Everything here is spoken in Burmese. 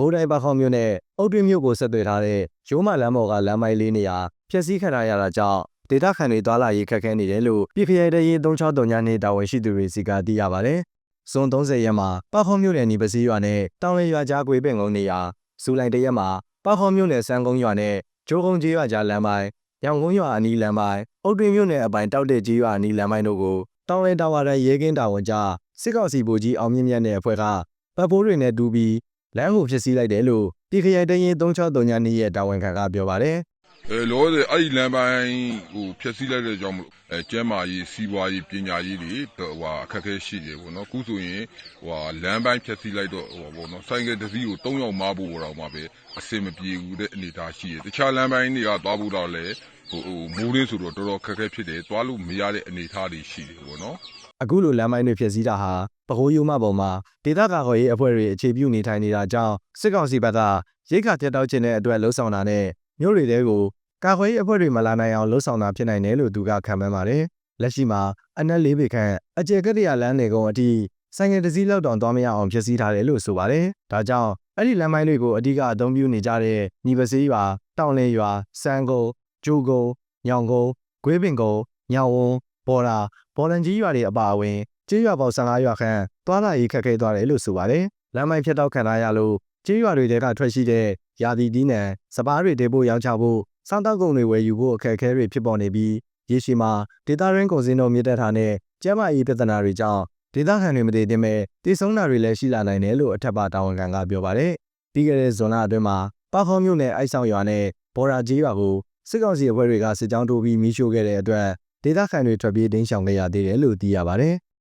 ကိုးတိုင်းပခေါင်းမြို့နယ်အုတ်တွင်းမြို့ကိုဆက်သွယ်ထားတဲ့ရိုးမလမ်းပေါ်ကလမ်းမိုင်းလေးနေရာဖျက်ဆီးခံရရတာကြောင့်ဒေသခံတွေတွာလာရေးခက်ခဲနေတယ်လို့ပြည်ခရိုင်တရင်3639ညနေတာဝန်ရှိသူတွေစီကသိရပါတယ်။ဇွန်30ရက်မှာပခေါင်းမြို့နယ်နီပစီရွာနဲ့တောင်လျရွာကြားကွေးပင်ကုန်းနေရာဇူလိုင်တရက်မှာပခေါင်းမြို့နယ်စမ်းကုန်းရွာနဲ့ကျိုးကုန်းကြီးရွာကြားလမ်းပိုင်းညောင်ကုန်းရွာအနီးလမ်းပိုင်းအုတ်တွင်းမြို့နယ်အပိုင်းတောက်တဲ့ကြီးရွာအနီးလမ်းပိုင်းတို့ကိုတောင်လျတာဝါတိုင်းရဲကင်းတာဝန်ကြစစ်ကောင်စီဗိုလ်ကြီးအောင်မြင့်မြတ်နဲ့အဖွဲ့ကပတ်ပိုးတွေနဲ့တူပြီး လမ်းကိုဖျက်ဆီးလိုက်တယ်လို့ပြည်ခရိုင်တရင်3639ညနေရဲ့တာဝန်ခံကပြောပါတယ်အဲလောဆယ်အဲ့ဒီလမ်းပိုင်းဟိုဖြည့်ဆည်းလိုက်တဲ့ကြောင့်မလို့အဲကျမ်းမာရေးစီးပွားရေးပညာရေးတွေဟိုဟာအခက်အခဲရှိတယ်ပေါ့နော်အခုဆိုရင်ဟိုဟာလမ်းပိုင်းဖြည့်ဆည်းလိုက်တော့ဟိုပေါ့နော်ဆိုင်ကယ်တစ်စီးကို၃ယောက်မဖို့တော့မှပဲအဆင်မပြေဘူးတဲ့အနေအထားရှိတယ်တခြားလမ်းပိုင်းတွေကသွားဖို့တော့လည်းဟိုဟိုမိုးရင်းဆိုတော့တော်တော်ခက်ခဲဖြစ်တယ်သွားလို့မရတဲ့အနေအထားတွေရှိတယ်ပေါ့နော်အခုလိုလမ်းပိုင်းတွေဖျက်ဆီးတာဟာ ပကိုးရိုးမပေါ်မှာဒေသကာကွယ်ရေးအဖွဲ့တွေအခြေပြုနေထိုင်နေတာကြောင့်စစ်ကောင်စီဘက်ကရိတ်ခါပြတ်တောက်ခြင်းတဲ့အတွက်လှုံ့ဆော်တာနဲ့မြို့တွေတဲကိုကာကွယ်ရေးအဖွဲ့တွေမလာနိုင်အောင်လှုံ့ဆော်တာဖြစ်နိုင်တယ်လို့သူကခံမှန်းပါတယ်။လက်ရှိမှာအနက်လေးပေခန့်အကျယ်ကတရလမ်းနေကုန်အထိဆိုင်ငယ်တစ်စီးလောက်တောင်သွားမရအောင်ဖျက်ဆီးထားတယ်လို့ဆိုပါတယ်။ဒါကြောင့်အဲ့ဒီလမ်းပိုင်းတွေကိုအဓိကအသုံးပြုနေကြတဲ့ညီပစေးရွာတောင်လင်းရွာစမ်းကုန်းကျိုးကုန်းညောင်ကုန်းဂွေးပင်ကုန်းညောင်ဝန်းဘော်ရာဘော်လန်ကြီးရွာတွေအပါအဝင် ကျေးရွာပေါင်း15ရွာခန့်သွားလာရေးခက်ခဲသွားတယ်လို့ဆိုပါတယ်။လမ်းမိုင်းဖြတ်တောက်ခံရရလို့ကျေးရွာတွေတဲကထွက်ရှိတဲ့ယာတီတီးနံစပားတွေတဲဖို့ရောင်းချဖို့စောင့်တောက်ကုန်တွေဝယ်ယူဖို့အခက်အခဲတွေဖြစ်ပေါ်နေပြီးရေရှည်မှာဒေတာရင်းကုန်စည်နှုန်းမြင့်တက်တာနဲ့ကျန်းမာရေးပြဿနာတွေကြောင့်ဒေသခံတွေမတည်တင်မဲ့တည်ဆုံးတာတွေလည်းရှိလာနိုင်တယ်လို့အထက်ပါတာဝန်ခံကပြောပါတယ်။ပြီးခဲ့တဲ့ဇွန်လအတွင်းမှာပခေါမြို့နယ်အိုက်ဆောင်ရွာနဲ့ဘော်ရာကြီးရွာကိုစစ်ကောင်စီအဖွဲ့တွေကစစ်ကြောင်းတိုးပြီးမီးရှို့ခဲ့တဲ့အတွက်ဒေသခံတွေထွက်ပြေးတိမ်းရှောင်ခဲ့ရသေးတယ်လို့သိရပါတယ်။